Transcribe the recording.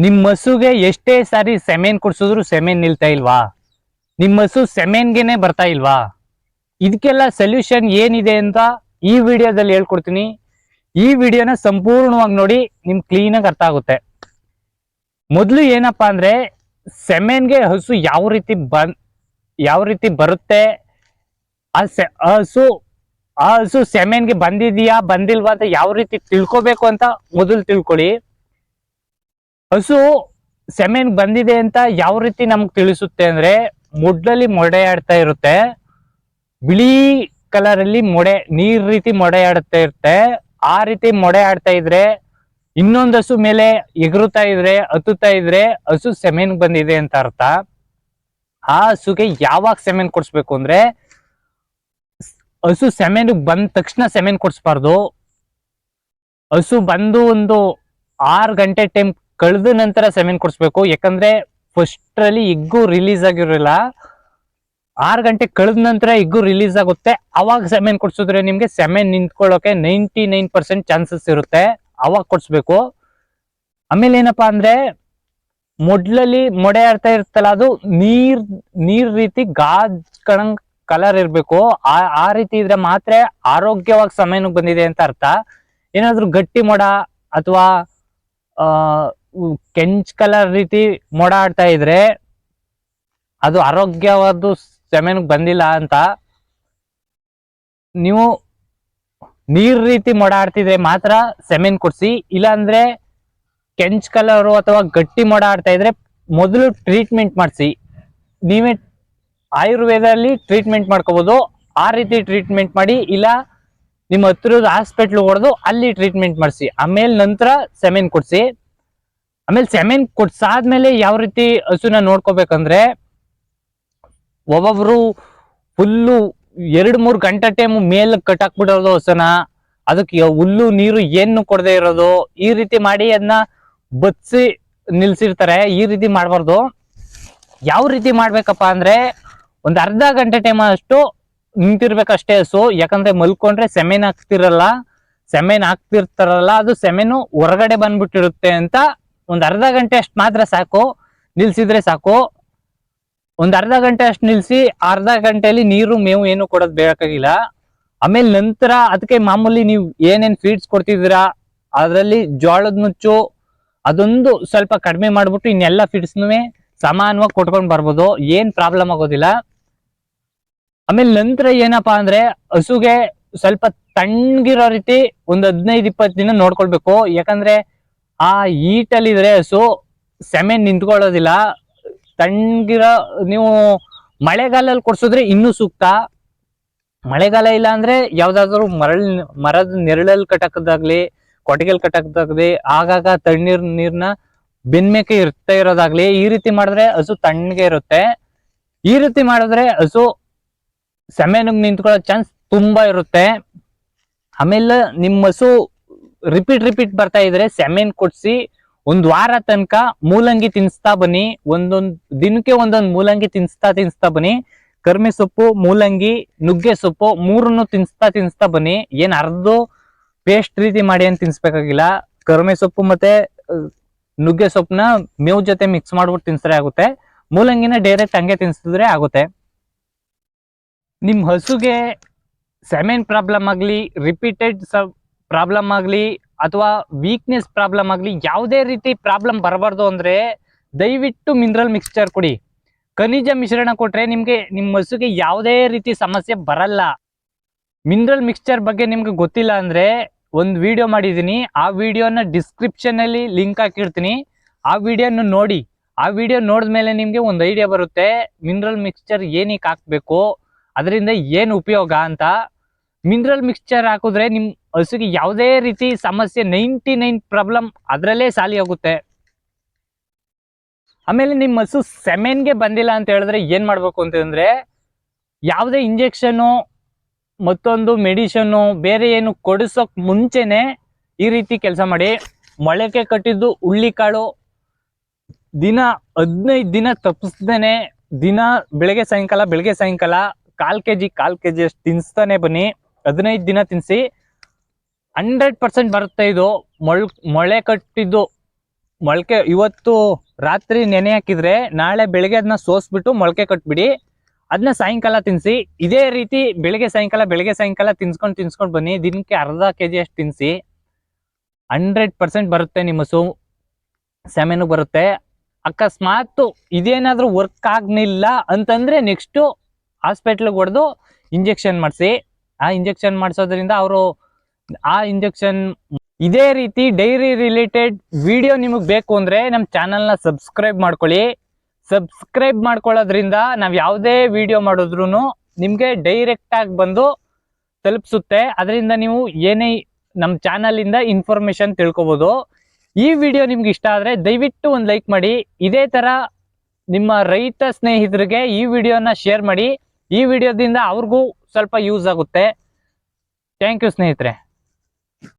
ನಿಮ್ಮ ಹಸುಗೆ ಎಷ್ಟೇ ಸಾರಿ ಸೆಮೆನ್ ಕುಡ್ಸಿದ್ರು ಸೆಮೆನ್ ನಿಲ್ತಾ ಇಲ್ವಾ? ನಿಮ್ಮ ಹಸು ಸೆಮೆನ್ಗೆನೆ ಬರ್ತಾ ಇಲ್ವಾ? ಇದಕ್ಕೆಲ್ಲ ಸೊಲ್ಯೂಷನ್ ಏನಿದೆ ಅಂತ ಈ ವಿಡಿಯೋದಲ್ಲಿ ಹೇಳ್ಕೊಡ್ತೀನಿ. ಈ ವಿಡಿಯೋನ ಸಂಪೂರ್ಣವಾಗಿ ನೋಡಿ ನಿಮ್ ಕ್ಲೀನಾಗಿ ಅರ್ಥ ಆಗುತ್ತೆ. ಮೊದಲು ಏನಪ್ಪಾ ಅಂದ್ರೆ ಸೆಮೆನ್ಗೆ ಹಸು ಯಾವ ರೀತಿ ಬನ್, ಯಾವ ರೀತಿ ಬರುತ್ತೆ? ಆ ಸೆ- ಹಸು, ಆ ಹಸು ಸೆಮೆನ್ಗೆ ಬಂದಿದೆಯಾ, ಬಂದಿಲ್ವಾ ಅಂತ ಯಾವ ರೀತಿ ತಿಳ್ಕೊಬೇಕು ಅಂತ ಮೊದಲು ತಿಳ್ಕೊಳ್ಳಿ. ಹಸು ಸೆಮೆನ್ ಬಂದಿದೆ ಅಂತ ಯಾವ ರೀತಿ ನಮ್ಗೆ ತಿಳಿಸುತ್ತೆ ಅಂದ್ರೆ ಮೊಡ್ಲಲ್ಲಿ ಮೊಡೆ ಆಡ್ತಾ ಇರುತ್ತೆ. ಬಿಳಿ ಕಲರ್ ಅಲ್ಲಿ ಮೊಡೆ, ನೀರ್ ರೀತಿ ಮೊಡೆ ಆಡ್ತಾ ಇರುತ್ತೆ. ಆ ರೀತಿ ಮೊಡೆ ಆಡ್ತಾ ಇದ್ರೆ ಇನ್ನೊಂದು ಹಸು ಮೇಲೆ ಎಗರುತ್ತಾ ಇದ್ರೆ, ಹತ್ತುತ್ತಾ ಇದ್ರೆ ಹಸು ಸೆಮೆನ್ ಬಂದಿದೆ ಅಂತ ಅರ್ಥ. ಆ ಹಸುಗೆ ಯಾವಾಗ ಸೆಮೆನ್ ಕೊಡಿಸ್ಬೇಕು ಅಂದ್ರೆ ಹಸು ಸೆಮೆನ್ ಬಂದ ತಕ್ಷಣ ಸೆಮೆನ್ ಕೊಡ್ಸ್ಬಾರ್ದು. ಹಸು ಬಂದು ಒಂದು ಆರು ಗಂಟೆ ಟೈಮ್ ಕಳೆದ ನಂತರ ಸೆಮೆನ್ ಕೊಡಿಸ್ಬೇಕು. ಯಾಕಂದ್ರೆ ಫಸ್ಟ್ ಅಲ್ಲಿ ಇಗ್ಗು ರಿಲೀಸ್ ಆಗಿರಲಿಲ್ಲ ಆರು ಗಂಟೆ ಕಳೆದ ನಂತರ ಇಗ್ಗು ರಿಲೀಸ್ ಆಗುತ್ತೆ. ಅವಾಗ ಸೆಮೆನ್ ಕೊಡ್ಸಿದ್ರೆ ನಿಮ್ಗೆ ಸೆಮೆನ್ ನಿಂತ್ಕೊಳ್ಳೋಕೆ ನೈಂಟಿ ನೈನ್ ಪರ್ಸೆಂಟ್ ಚಾನ್ಸಸ್ ಇರುತ್ತೆ. ಅವಾಗ ಕೊಡಿಸ್ಬೇಕು. ಆಮೇಲೆ ಏನಪ್ಪಾ ಅಂದ್ರೆ ಮೊಡ್ಲಲ್ಲಿ ಮೊಡೆ ಆಡ್ತಾ ಇರ್ತಲ್ಲ, ಅದು ನೀರ್ ನೀರ್ ರೀತಿ ಗಾಜ್ ಕಣಂಗ್ ಕಲರ್ ಇರಬೇಕು. ಆ ರೀತಿ ಇದ್ರೆ ಮಾತ್ರ ಆರೋಗ್ಯವಾಗಿ ಸಮಯಕ್ಕೆ ಬಂದಿದೆ ಅಂತ ಅರ್ಥ. ಏನಾದ್ರೂ ಗಟ್ಟಿ ಮೊಡ ಅಥವಾ ಕೆಂಚ್ ಕಲರ್ ರೀತಿ ಮೋಡ ಆಡ್ತಾ ಇದ್ರೆ ಅದು ಆರೋಗ್ಯವಾದ ಸೆಮೆನ್ ಬಂದಿಲ್ಲ ಅಂತ. ನೀವು ನೀರ್ ರೀತಿ ಮೊಡ ಆಡ್ತಿದ್ರೆ ಮಾತ್ರ ಸೆಮೆನ್ ಕೊಡ್ಸಿ, ಇಲ್ಲಾಂದ್ರೆ ಕೆಂಚ್ ಕಲರ್ ಅಥವಾ ಗಟ್ಟಿ ಮೊಡ ಆಡ್ತಾ ಇದ್ರೆ ಮೊದಲು ಟ್ರೀಟ್ಮೆಂಟ್ ಮಾಡಿಸಿ. ನೀವೇ ಆಯುರ್ವೇದಲ್ಲಿ ಟ್ರೀಟ್ಮೆಂಟ್ ಮಾಡ್ಕೋಬಹುದು ಆ ರೀತಿ ಟ್ರೀಟ್ಮೆಂಟ್ ಮಾಡಿ, ಇಲ್ಲ ನಿಮ್ಮ ಹತ್ರದ ಹಾಸ್ಪಿಟ್ಲ್ ಹೊಡೆದು ಅಲ್ಲಿ ಟ್ರೀಟ್ಮೆಂಟ್ ಮಾಡಿಸಿ. ಆಮೇಲೆ ನಂತರ ಸೆಮೆನ್ ಕೊಡ್ಸಿ. ಆಮೇಲೆ ಸೆಮೆನ್ ಕೊಡ್ಸಾದ್ಮೇಲೆ ಯಾವ ರೀತಿ ಹಸುನ ನೋಡ್ಕೋಬೇಕಂದ್ರೆ ಒಬ್ಬೊಬ್ರು ಫುಲ್ಲು ಎರಡ್ ಮೂರ್ ಗಂಟೆ ಟೈಮ್ ಮೇಲೆ ಕಟ್ಟಾಕ್ಬಿಡೋದು ಹಸುನ, ಅದಕ್ಕೆ ಹುಲ್ಲು, ನೀರು ಏನು ಕೊಡದೆ ಇರೋದು, ಈ ರೀತಿ ಮಾಡಿ ಅದನ್ನ ಬತ್ಸಿ ನಿಲ್ಸಿರ್ತಾರೆ, ಈ ರೀತಿ ಮಾಡಬಾರ್ದು. ಯಾವ ರೀತಿ ಮಾಡ್ಬೇಕಪ್ಪ ಅಂದ್ರೆ ಒಂದ್ ಅರ್ಧ ಗಂಟೆ ಟೈಮ್ ಅಷ್ಟು ನಿಂತಿರ್ಬೇಕಷ್ಟೇ ಹಸು, ಯಾಕಂದ್ರೆ ಮಲ್ಕೊಂಡ್ರೆ ಸೆಮೆನ್ ಹಾಕ್ತಿರಲ್ಲ ಸೆಮೆನ್ ಹಾಕ್ತಿರ್ತಾರಲ್ಲ, ಅದು ಸೆಮೆನು ಹೊರಗಡೆ ಬಂದ್ಬಿಟ್ಟಿರುತ್ತೆ ಅಂತ ಒಂದ್ ಅರ್ಧ ಗಂಟೆ ಅಷ್ಟು ಮಾತ್ರ ಸಾಕು, ನಿಲ್ಸಿದ್ರೆ ಸಾಕು. ಒಂದ್ ಅರ್ಧ ಗಂಟೆ ಅಷ್ಟು ನಿಲ್ಸಿ, ಅರ್ಧ ಗಂಟೆಯಲ್ಲಿ ನೀರು, ಮೇವು ಏನು ಕೊಡೋದು ಬೇಕಾಗಿಲ್ಲ. ಆಮೇಲೆ ನಂತರ ಅದಕ್ಕೆ ಮಾಮೂಲಿ ನೀವು ಏನೇನ್ ಫೀಡ್ಸ್ ಕೊಡ್ತಿದ್ದೀರಾ, ಅದರಲ್ಲಿ ಜೋಳದ ನುಚ್ಚು, ಅದೊಂದು ಸ್ವಲ್ಪ ಕಡಿಮೆ ಮಾಡ್ಬಿಟ್ಟು ಇನ್ನೆಲ್ಲ ಫೀಡ್ಸ್ನೂ ಸಮಾನವಾಗಿ ಕೊಟ್ಕೊಂಡು ಬರ್ಬೋದು, ಏನ್ ಪ್ರಾಬ್ಲಮ್ ಆಗೋದಿಲ್ಲ. ಆಮೇಲೆ ನಂತರ ಏನಪ್ಪಾ ಅಂದ್ರೆ ಹಸುಗೆ ಸ್ವಲ್ಪ ತಣ್ಣಗಿರೋ ರೀತಿ ಒಂದ್ ಹದಿನೈದು, ಇಪ್ಪತ್ತು ದಿನ ನೋಡ್ಕೊಳ್ಬೇಕು. ಯಾಕಂದ್ರೆ ಆ ಈಟಲ್ಲಿ ಇದ್ರೆ ಹಸು ಸೆಮೆನ್ ನಿಂತ್ಕೊಳ್ಳೋದಿಲ್ಲ. ತಣ್ಣಗಿರೋ, ನೀವು ಮಳೆಗಾಲಲ್ಲಿ ಕೊಡ್ಸಿದ್ರೆ ಇನ್ನೂ ಸೂಕ್ತ. ಮಳೆಗಾಲ ಇಲ್ಲ ಅಂದ್ರೆ ಯಾವ್ದಾದ್ರು ಮರಳ, ಮರದ ನೆರಳಲ್ಲಿ ಕಟಕದಾಗ್ಲಿ ಕೊಟ್ಟಿಗೆಲ್ ಕಟಕದಾಗ್ಲಿ ಆಗಾಗ ತಣ್ಣೀರ್ ನೀರ್ನ ಬೆನ್ಮೇಕೆ ಇರ್ತಾ ಇರೋದಾಗ್ಲಿ, ಈ ರೀತಿ ಮಾಡಿದ್ರೆ ಹಸು ತಣ್ಣಗೆ ಇರುತ್ತೆ. ಈ ರೀತಿ ಮಾಡಿದ್ರೆ ಹಸು ಸೆಮೆನಿಗೆ ನಿಂತ್ಕೊಳ್ಳೋ ಚಾನ್ಸ್ ತುಂಬಾ ಇರುತ್ತೆ. ಆಮೇಲೆ ನಿಮ್ಮ ಹಸು ರಿಪೀಟ್ ರಿಪೀಟ್ ಬರ್ತಾ ಇದ್ರೆ ಸೆಮೆನ್ ಕೊಡ್ಸಿ ಒಂದ್ ವಾರ ತನಕ ಮೂಲಂಗಿ ತಿನ್ಸ್ತಾ ಬನ್ನಿ. ಒಂದೊಂದ್ ದಿನಕ್ಕೆ ಒಂದೊಂದ್ ಮೂಲಂಗಿ ತಿನ್ಸ್ತಾ ತಿನ್ಸ್ತಾ ಬನ್ನಿ. ಕರ್ಮೆ ಸೊಪ್ಪು, ಮೂಲಂಗಿ, ನುಗ್ಗೆ ಸೊಪ್ಪು ಮೂರನ್ನು ತಿನ್ಸ್ತಾ ತಿನ್ಸ್ತಾ ಬನ್ನಿ. ಏನ್ ಅರ್ಧೋ ಪೇಸ್ಟ್ ರೀತಿ ಮಾಡಿ ಅಂತ ತಿನ್ಸ್ಬೇಕಾಗಿಲ್ಲ. ಕರ್ಮೆ ಸೊಪ್ಪು ಮತ್ತೆ ನುಗ್ಗೆ ಸೊಪ್ಪನ್ನ ಮೇವು ಜೊತೆ ಮಿಕ್ಸ್ ಮಾಡ್ಬಿಟ್ಟು ತಿನ್ಸ್ರೆ ಆಗುತ್ತೆ. ಮೂಲಂಗಿನ ಡೈರೆಕ್ಟ್ ಹಂಗೆ ತಿನ್ಸಿದ್ರೆ ಆಗುತ್ತೆ. ನಿಮ್ ಹಸುಗೆ ಸೆಮೆನ್ ಪ್ರಾಬ್ಲಮ್ ಆಗ್ಲಿ ರಿಪೀಟೆಡ್ ಪ್ರಾಬ್ಲಮ್ ಆಗಲಿ ಅಥವಾ ವೀಕ್ನೆಸ್ ಪ್ರಾಬ್ಲಮ್ ಆಗಲಿ ಯಾವುದೇ ರೀತಿ ಪ್ರಾಬ್ಲಮ್ ಬರಬಾರ್ದು ಅಂದ್ರೆ ದಯವಿಟ್ಟು ಮಿನರಲ್ ಮಿಕ್ಸ್ಚರ್ ಕೊಡಿ. ಖನಿಜ ಮಿಶ್ರಣ ಕೊಟ್ಟರೆ ನಿಮಗೆ ನಿಮ್ಮ ಹಸುಗೆ ಯಾವುದೇ ರೀತಿ ಸಮಸ್ಯೆ ಬರಲ್ಲ. ಮಿನರಲ್ ಮಿಕ್ಸ್ಚರ್ ಬಗ್ಗೆ ನಿಮ್ಗೆ ಗೊತ್ತಿಲ್ಲ ಅಂದ್ರೆ ಒಂದು ವಿಡಿಯೋ ಮಾಡಿದ್ದೀನಿ. ಆ ವಿಡಿಯೋನ ಡಿಸ್ಕ್ರಿಪ್ಷನ್ ಅಲ್ಲಿ ಲಿಂಕ್ ಹಾಕಿರ್ತೀನಿ. ಆ ವಿಡಿಯೋನ ನೋಡಿ. ಆ ವಿಡಿಯೋ ನೋಡಿದ್ಮೇಲೆ ನಿಮಗೆ ಒಂದು ಐಡಿಯಾ ಬರುತ್ತೆ ಮಿನರಲ್ ಮಿಕ್ಸ್ಚರ್ ಏನಕ್ಕೆ ಹಾಕಬೇಕು, ಅದರಿಂದ ಏನು ಉಪಯೋಗ ಅಂತ. ಮಿನರಲ್ ಮಿಕ್ಸ್ಚರ್ ಹಾಕಿದ್ರೆ ನಿಮ್ ಹಸುಗೆ ಯಾವುದೇ ರೀತಿ ಸಮಸ್ಯೆ ನೈಂಟಿ ನೈನ್ ಪ್ರಾಬ್ಲಮ್ ಅದರಲ್ಲೇ ಸಾಲಿ ಹೋಗುತ್ತೆ. ಆಮೇಲೆ ನಿಮ್ಮ ಹಸು ಸೆಮೆನ್ಗೆ ಬಂದಿಲ್ಲ ಅಂತ ಹೇಳಿದ್ರೆ ಏನು ಮಾಡಬೇಕು ಅಂತಂದ್ರೆ ಯಾವುದೇ ಇಂಜೆಕ್ಷನು ಮತ್ತೊಂದು ಮೆಡಿಷನ್ನು ಬೇರೆ ಏನು ಕೊಡಿಸೋಕ್ ಮುಂಚೆನೆ ಈ ರೀತಿ ಕೆಲಸ ಮಾಡಿ. ಮೊಳಕೆ ಕಟ್ಟಿದ್ದು ಹುಳ್ಳಿಕಾಳು, ದಿನ ಹದಿನೈದು ದಿನ ತಪ್ಪಿಸ್ದೇನೆ ದಿನ ಬೆಳಗ್ಗೆ ಸಾಯಂಕಾಲ ಬೆಳಗ್ಗೆ ಸಾಯಂಕಾಲ, ಕಾಲು ಕೆ ಜಿ ಕಾಲು ಕೆ ಜಿ ಅಷ್ಟು ತಿನ್ನಿಸ್ತಾನೆ ಬನ್ನಿ. ಹದಿನೈದು ದಿನ ತಿನ್ಸಿ ಹಂಡ್ರೆಡ್ ಪರ್ಸೆಂಟ್ ಬರುತ್ತೆ ಇದು. ಮೊಳ್, ಮೊಳೆ ಕಟ್ಟಿದ್ದು. ಮೊಳಕೆ, ಇವತ್ತು ರಾತ್ರಿ ನೆನೆ ಹಾಕಿದ್ರೆ ನಾಳೆ ಬೆಳಗ್ಗೆ ಅದನ್ನ ಸೋಸ್ಬಿಟ್ಟು ಮೊಳಕೆ ಕಟ್ಬಿಡಿ. ಅದನ್ನ ಸಾಯಂಕಾಲ ತಿನ್ಸಿ. ಇದೇ ರೀತಿ ಬೆಳಿಗ್ಗೆ ಸಾಯಂಕಾಲ ಬೆಳಿಗ್ಗೆ ಸಾಯಂಕಾಲ ತಿನ್ಸ್ಕೊಂಡು ತಿನ್ಸ್ಕೊಂಡು ಬನ್ನಿ. ದಿನಕ್ಕೆ ಅರ್ಧ ಕೆ ಜಿ ಅಷ್ಟು ತಿನ್ಸಿ. ಹಂಡ್ರೆಡ್ ಪರ್ಸೆಂಟ್ ಬರುತ್ತೆ ನಿಮ್ಮ ಸೋ ಸೆಮೆನು ಬರುತ್ತೆ. ಅಕಸ್ಮಾತ್ ಇದೇನಾದ್ರೂ ವರ್ಕ್ ಆಗಲಿಲ್ಲ ಅಂತಂದ್ರೆ ನೆಕ್ಸ್ಟು ಹಾಸ್ಪಿಟ್ಲಿಗೆ ಹೊಡೆದು ಇಂಜೆಕ್ಷನ್ ಮಾಡಿಸಿ. ಆ ಇಂಜೆಕ್ಷನ್ ಮಾಡಿಸೋದ್ರಿಂದ ಅವರು ಆ ಇಂಜೆಕ್ಷನ್ ಇದೇ ರೀತಿ ಡೈರಿ ರಿಲೇಟೆಡ್ ವಿಡಿಯೋ ನಿಮಗೆ ಬೇಕು ಅಂದ್ರೆ ನಮ್ಮ ಚಾನಲ್ನ ಸಬ್ಸ್ಕ್ರೈಬ್ ಮಾಡ್ಕೊಳ್ಳಿ. ಸಬ್ಸ್ಕ್ರೈಬ್ ಮಾಡ್ಕೊಳ್ಳೋದ್ರಿಂದ ನಾವು ಯಾವುದೇ ವಿಡಿಯೋ ಮಾಡಿದ್ರು ನಿಮಗೆ ಡೈರೆಕ್ಟ್ ಆಗಿ ಬಂದು ತಲುಪಿಸುತ್ತೆ. ಅದರಿಂದ ನೀವು ಏನೇ ನಮ್ಮ ಚಾನಲಿಂದ ಇನ್ಫಾರ್ಮೇಷನ್ ತಿಳ್ಕೊಬೋದು. ಈ ವಿಡಿಯೋ ನಿಮ್ಗೆ ಇಷ್ಟ ಆದರೆ ದಯವಿಟ್ಟು ಒಂದು ಲೈಕ್ ಮಾಡಿ. ಇದೇ ಥರ ನಿಮ್ಮ ರೈತ ಸ್ನೇಹಿತರಿಗೆ ಈ ವಿಡಿಯೋನ ಶೇರ್ ಮಾಡಿ. ಈ ವಿಡಿಯೋದಿಂದ ಅವ್ರಿಗೂ ಸ್ವಲ್ಪ ಯೂಸ್ ಆಗುತ್ತೆ. ಥ್ಯಾಂಕ್ ಯು ಸ್ನೇಹಿತರೆ.